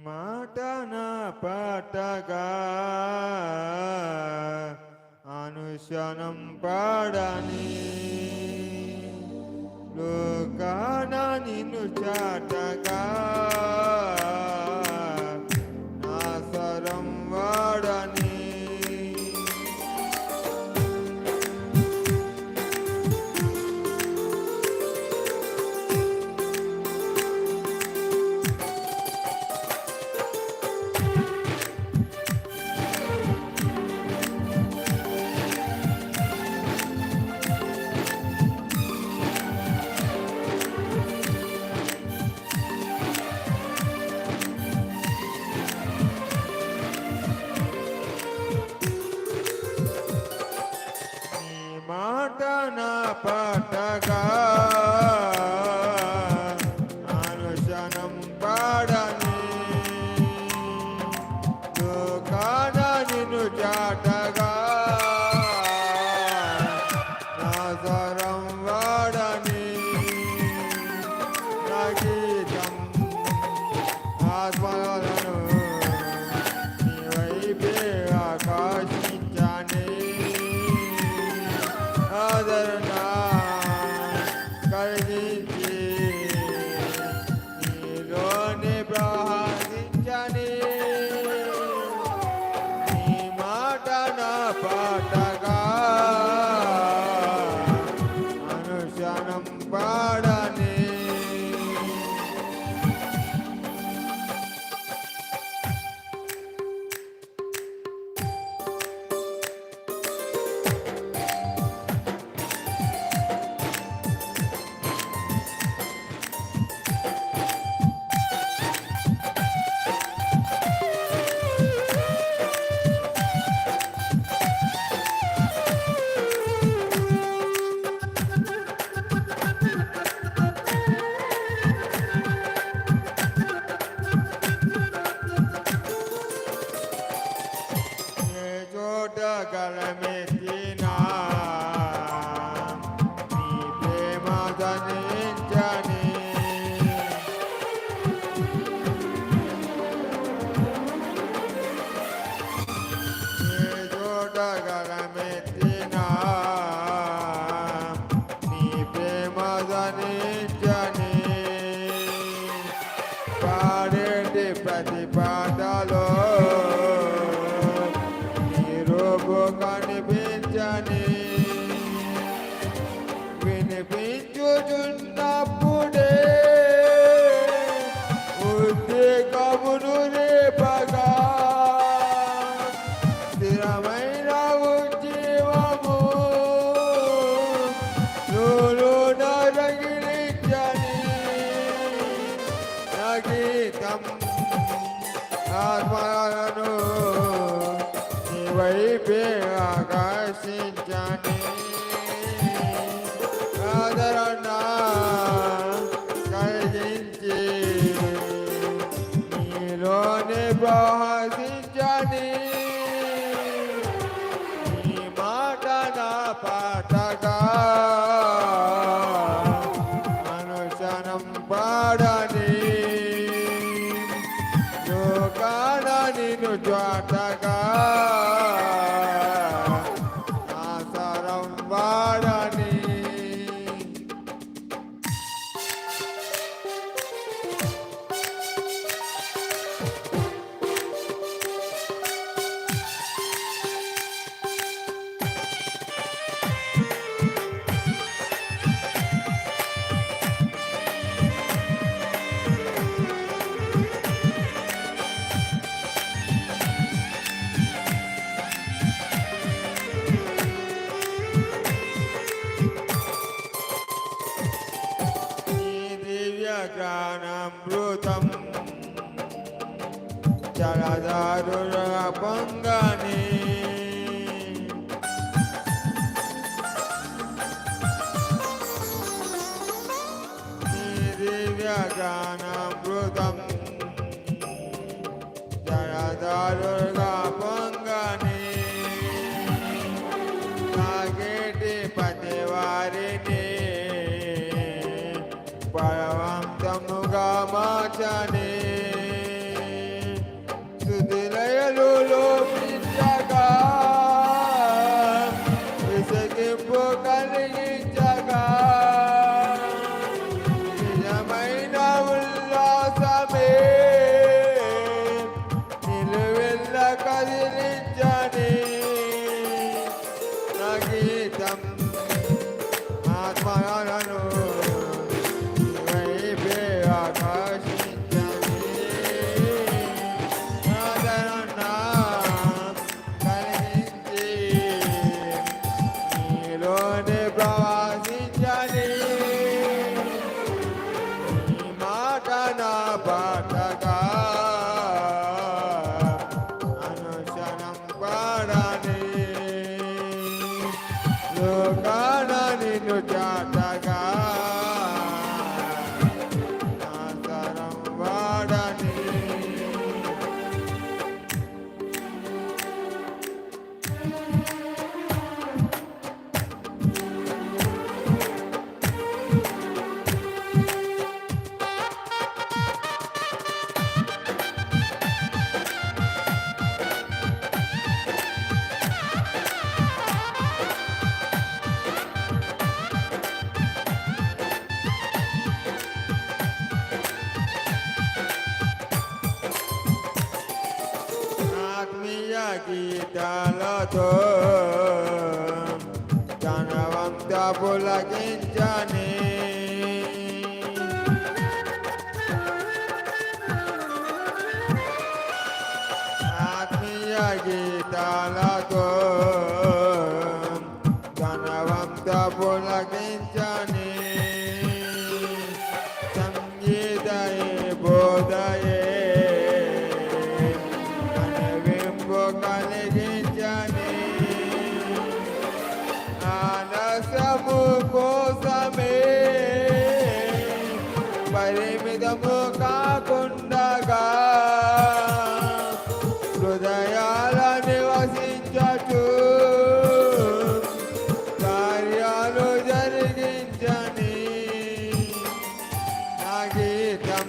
మాట నా పాటగా అనుశనం పాడని లోకాన నిన్ను చాటగా నా స్వరం వాడని ಪಟನ ಪಟಗ Oh, to Galamit. I'm my own. ni mi ojo ataga. ధనవంత పులగించని ఆత్మీయ గీతాలతో ధనవంత పులగించని పరిమితము కాకుండా హృదయాల నివసించటు కార్యాలు జరిగించని నా గీతం.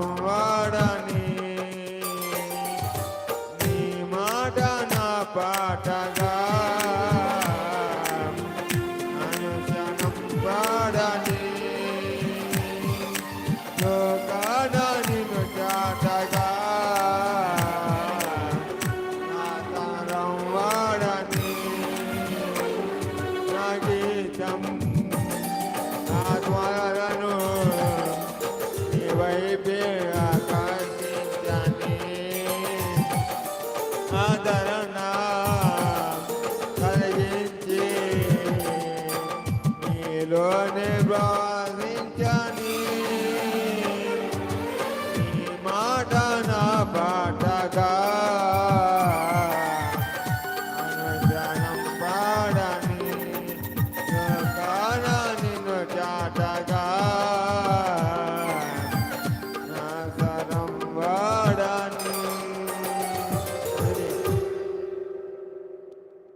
Adará.